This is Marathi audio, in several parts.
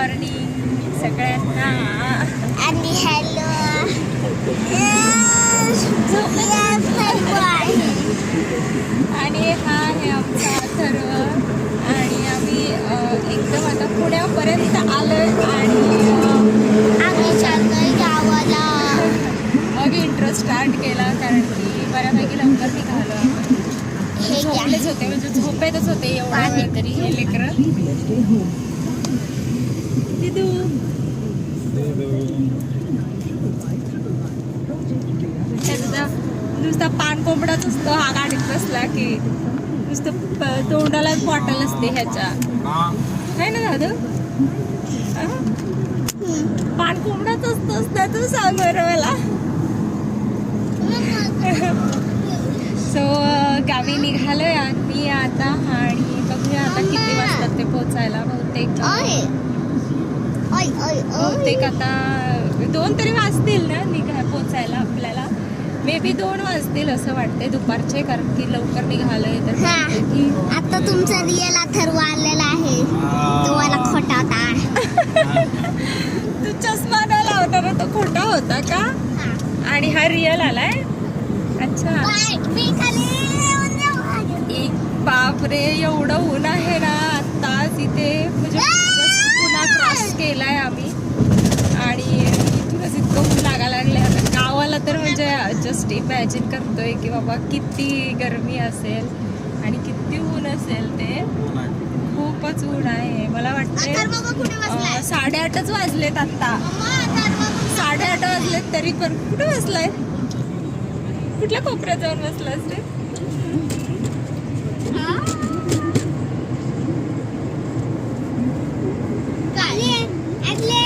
मॉर्निंग सगळ्यांना. आणि हॅलो आणि हा आहे आमचा अथर्व आणि आम्ही एकदम आता पुण्यापर्यंत आलोय आणि आम्ही चाललोय गावाला. मग इंटरेस्ट स्टार्ट केला कारण की बऱ्यापैकी लवकर निघालो आपण. हे झोपलेच होते म्हणजे झोपेतच होते एवढा तरी हे लेकरं. त्याचा नुसता पान कोंबडाच असतो हा गाडीत बसला की नुसतं तोंडालाच बॉटल असते ह्याच्या. आहे ना दादा? पान कोंबडाच असतो त्याचं सांग बरं मला. सो गावी निघालोय आम्ही आता आणि बघूया आता किती वाजतात ते पोचायला बहुतेक. बहुतेक आता दोन तरी वाजतील ना निघा पोचायला आपल्याला. मे बी दोन वाजतील असं वाटते दुपारचे कारण की लवकर निघालोय तर आता तुमचा रिअल अथर्व आलेला आहे. तुम्हाला खोटा होता तू चष्मा न लावणारा तो खोटा होता का? आणि हा रिअल आलाय? अच्छा. बापरे एवढं ऊन आहे ना आत्ताच इथे म्हणजे क्रॉस केलाय आम्ही. आणि इथूनच इतकं ऊन लागायला लागले आता गावाला तर म्हणजे जस्ट इमॅजिन करतोय की बाबा किती गरमी असेल आणि किती ऊन असेल ते. खूपच ऊन आहे. मला वाटते साडेआठच वाजलेत आत्ता. साडेआठ वाजलेत तरी पण. कुठे बसलाय? कुठल्या कोपऱ्यात जाऊन बसलास रे हा? काय? आले.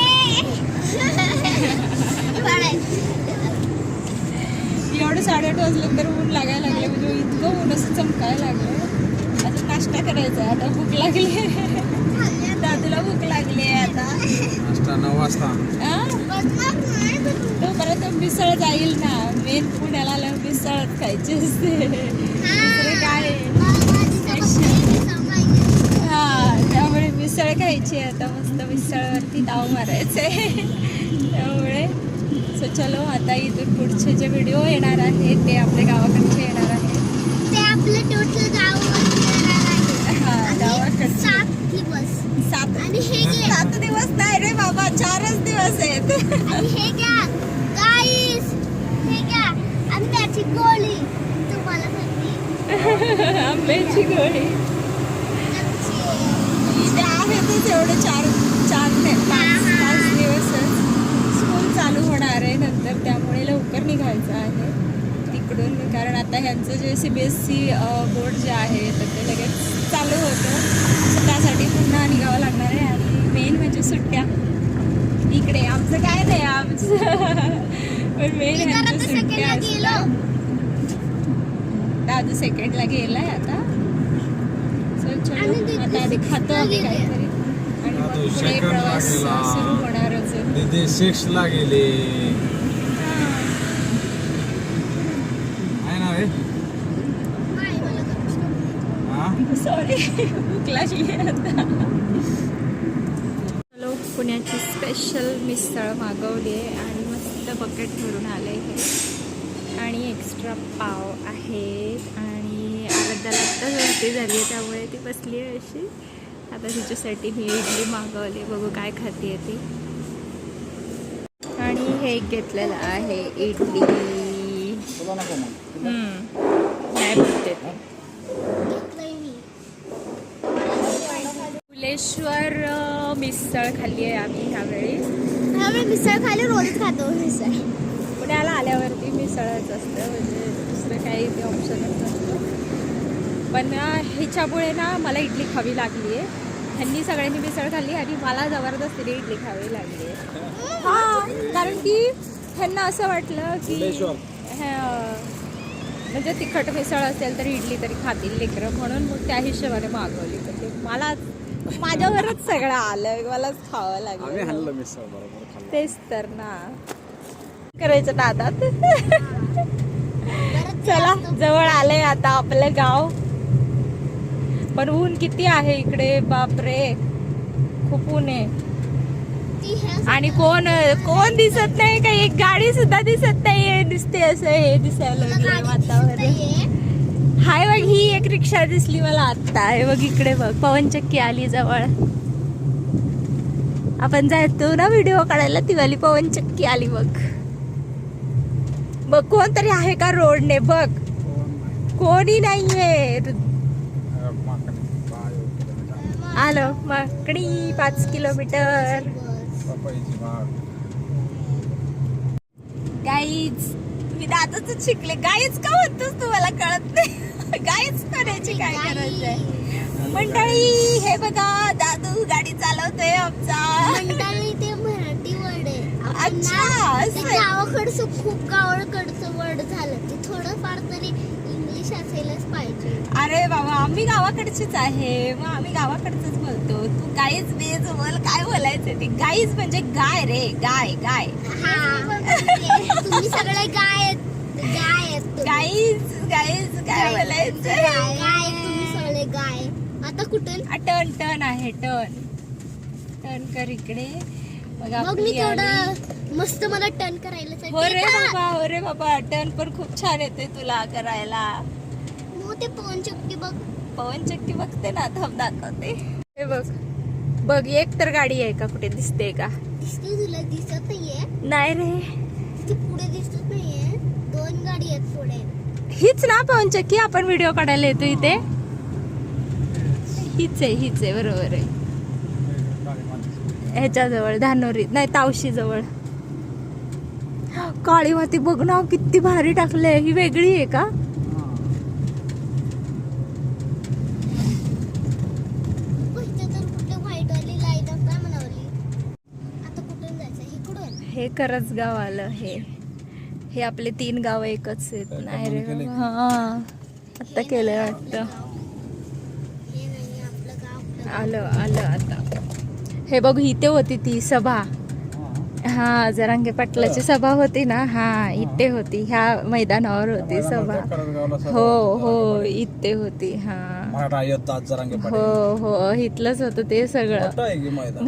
पडायचं. एवढं साडेआठ वाजलं तर ऊन लागायला लागले म्हणजे इतकं ऊन असं चमकायला लागलं. आता नाश्ता करायचा आहे, आता भूक लागली. दादूला भूक लागली आहे आता. नाश्ता नऊ वाजता. तोपर्यंत मिसळ जाईल ना. मेन पुण्याला आल्यावर मिसळच खायची असते. दुसरं काय. हा त्यामुळे मिसळ खायची आहे. आता मस्त मिसळवरती दाव मारायचे त्यामुळे सो चलो आता इथून पुढचे जे व्हिडिओ येणार आहेत ते आपल्या गावाकडचे येणार आहेत. ते आपलं टोटल गाव आहे. हा गावाकडचे. सात दिवस. सात आणि हे सात दिवस नाही रे बाबा चारच दिवस आहेत. आणि हे घ्या. गाईस हे घ्या. आणि त्याची गोळी. तुम्हाला सांगते. आंब्याची गोळी. आहेतच एवढे चार चार नाही पाच पाच दिवसच स्कूल चालू होणार आहे नंतर त्यामुळे लवकर निघायचं आहे तिकडून कारण आता ह्यांचं जे C B S E board जे आहे तर ते लगेच चालू होतं. So त्यासाठी पुन्हा निघावं लागणार आहे. आणि मेन म्हणजे सुट्ट्या. इकडे आमचं काय नाही आमचं. पण मेन मी ह्यांच्या जरा सुट्ट्या सेकंडला गेलो. असतात दादू सेकंडला गेलाय आता. चलो दीदी आता आधी खातो आम्ही. काहीतरी. आणि पुढे प्रवास. सुरू होणार अजून. सिक्स ला गेले आहे ना रे नाही मला करू हा सॉरी भूक लागली आता चलो पुण्याची स्पेशल मिसळ मागवली आहे आणि मस्त बकेट भरून आलं हे आणि एक्स्ट्रा पाव आहेत आणि आराध्याला आत्ता सर्दी झाली आहे त्यामुळे ती बसली आहे अशी. आता तिच्यासाठी मी इडली मागवली बघू काय खाते ती. आणि हे एक घेतलेलं आहे इडली. हम्म. काय बोलते ते घेतलंय मी. अ, मिसळ खाल्ली आहे आम्ही ह्यावेळी. आम्ही मिसळ खाली रोज खातो मिसळ. पुण्याला आल्यावरती मिसळच असतं म्हणजे दुसरं काही ते ऑप्शनच नसतं. पण ह्याच्यामुळे ना मला इडली खावी लागली आहे. ह्यांनी सगळ्यांनी मिसळ खाल्ली आणि मला जबरदस्तीने इडली खावी लागली आहे. हा कारण की ह्यांना असं वाटलं की म्हणजे तिखट मिसळ असेल तर इडली तरी खातील लेकरं म्हणून मग त्या हिशोबाने मागवली. तर ते मला माझ्यावरच सगळं आलं मलाच खावं आम्ही लागलं हल्लं मिसळ बरोबर खाल्लं. तेच तर ना. करायचं दादात चला जवळ आलंय आता आपलं गाव. पण ऊन किती आहे इकडे? बापरे. खूप ऊन आहे. आणि कोण कोण दिसत नाही काही एक गाडी सुद्धा दिसत नाहीये. दिसते असं हे दिसायला लागलंय वातावरण. हाय बघ ही एक रिक्षा दिसली मला आत्ता. आहे बघ इकडे बघ. पवनचक्की आली जवळ. आपण जातो ना व्हिडिओ काढायला ती वाली पवनचक्की आली बघ. बघ कोणतरी आहे का रोडने? बघ. कोणी नाहीये. आलो माकडी पाच किलोमीटर. पपईची गाईज मी दादाच शिकले. गाईच का म्हणतोस तुम्हाला कळत नाही. गाईच करायची काय आहे मंडळी हे बघा दादू गाडी चालवतोय आमचा. मंडळी ते मराठी वर्ड आहे. अच्छा. गावाकडचं खूप गावाकडचं वर्ड झालं. ते थोडंफार तरी इंग्लिश असायलाच पाहिजे. अरे बाबा आम्ही गावाकडचीच आहे. मग आम्ही गावाकडचंच बोलतो. तू गाईच बेज बोल काय बोलायचं ते? गाईच म्हणजे गाय रे गाय गाय. हा तुम्ही सगळे गाय आहेत. काय बोलायचं? गाय आता कुठून? टर्न टर्न आहे टर्न टर्न कर इकडे. मग मग आपली मी आली. तेवढं मस्त मला टर्न करायला हो रे सांगितलं. बाबा हो रे बाबा. टर्न पण खूप छान येते तुला करायला. मग ते पवन चक्की बघ. पवन चक्की बघते ना थांब दाखवते. हे बघ. बघ एक तर गाडी आहे का? कुठे दिसते का? दिसते तुला दिसत नाहीये. नाही रे. ती पुढे दिसत नाहीये. गाडी आहेत पुढे. हीच ना पवन चक्की आपण व्हिडिओ काढायला येतो इथे. हीच आहे हीच आहे बरोबर आहे. ह्याच्याजवळ धानोरी नाही तावशी जवळ काळी माती बघ ना किती भारी टाकले ही वेगळी आहे का? हे करजगाव आलं हे. हे आपले तीन गाव एकच आहेत. नाही रे. हा आता केलंय वाटतं. आलं आलं आता. हे बघ इथे होती ती सभा. हा जरांगे पाटलाची सभा होती ना? हा इथे होती. ह्या मैदानावर होती सभा. हो हो इथे होती. हा. हो हो इथलंच होतं ते सगळं.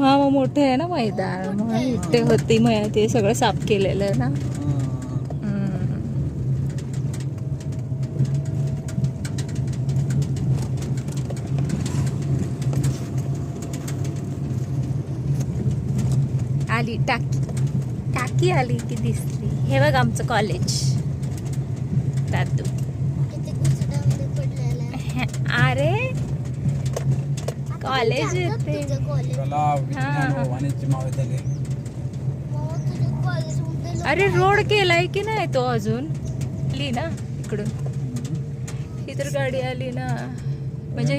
हा मग मोठं आहे ना मैदान. इथे होती ते सगळं साफ केलेलं ना? आली टाकी. टाकी आली की दिसली. हे बघ आमचं कॉलेज दादू. अरे. कॉलेज येते. हा. अरे. रोड केलाय की नाही तो अजून? आली ना इकडून. ही तर गाडी आली ना. म्हणजे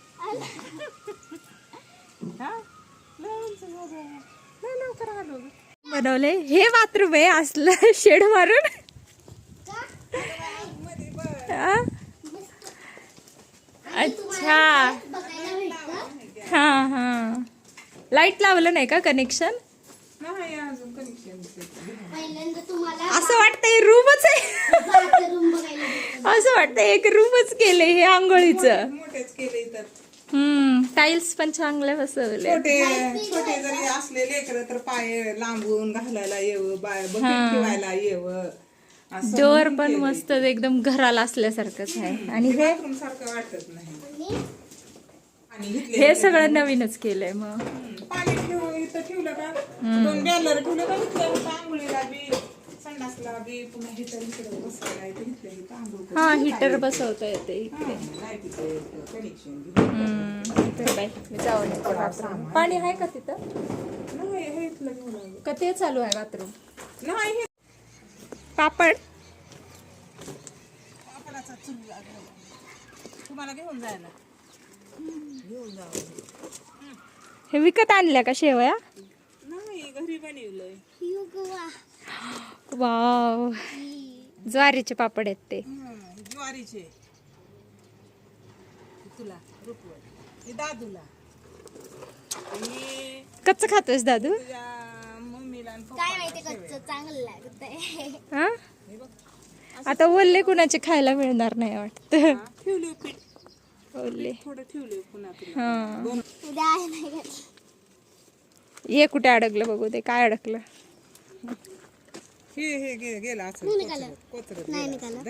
हा? बनवले. हे बाथरूम आहे असलं शेड मारून. हा? अच्छा. बघायला भेटतं हा हा. लाइट लावलं नाही का कनेक्शन नाही अजून कनेक्शन पहिल्यांदा तुम्हाला असं वाटतंय रूमच आहे. असं वाटतंय एक रूमच केले हे आंघोळीचं. मोठेच केले तर हम्म टाइल्स पण चांगले बसवले छोटे छोटे जरी असले लेकर तर पाय लांबून घालायला येव बाय. बकेट ठेवायला येव. असं डोअर पण केलंय. मस्त एकदम घराला असल्यासारखंच आहे. आणि हे बाथरूम सारखं वाटत नाही. हे सगळं नवीनच केलंय मग. पाणी इथं ठेवलं का? दोन बॅलर ठेवलं का इथलं इथं आंघोळीला बी. बी पुन्हा हिटर बसवायला हा हिटर. बसवता येते हा, इकडे लाईटीचं कनेक्शन हम्म, इथे बाई, मी जाऊन येते. बाथरूम पाणी आहे का तिथं? नाही हे इथलं घेऊन आलो. का ते चालू आहे बाथरूम? नाही हे पापड? चुल. तुम्हाला घेऊन जायला. घेऊन जावं हे विकत आणल्या का शेवया? नाही घरी बनवलंय. वाव. ज्वारीचे पापड आहेत ते. हं, ज्वारीचे. तुला रुपवत हे दादूला. आणि कच्च खातोस दादू? काय माहिती. कच्च चांगलं लागत हा. आता ओल्ले कुणाचे खायला मिळणार नाही वाटत. हा, ओल्ले थोडं ठेवले पुन्हा तुला हा. ये कुठे अडकलं बघू ते काय अडकलं. हे हे गे- गेला असं नाही निघालं.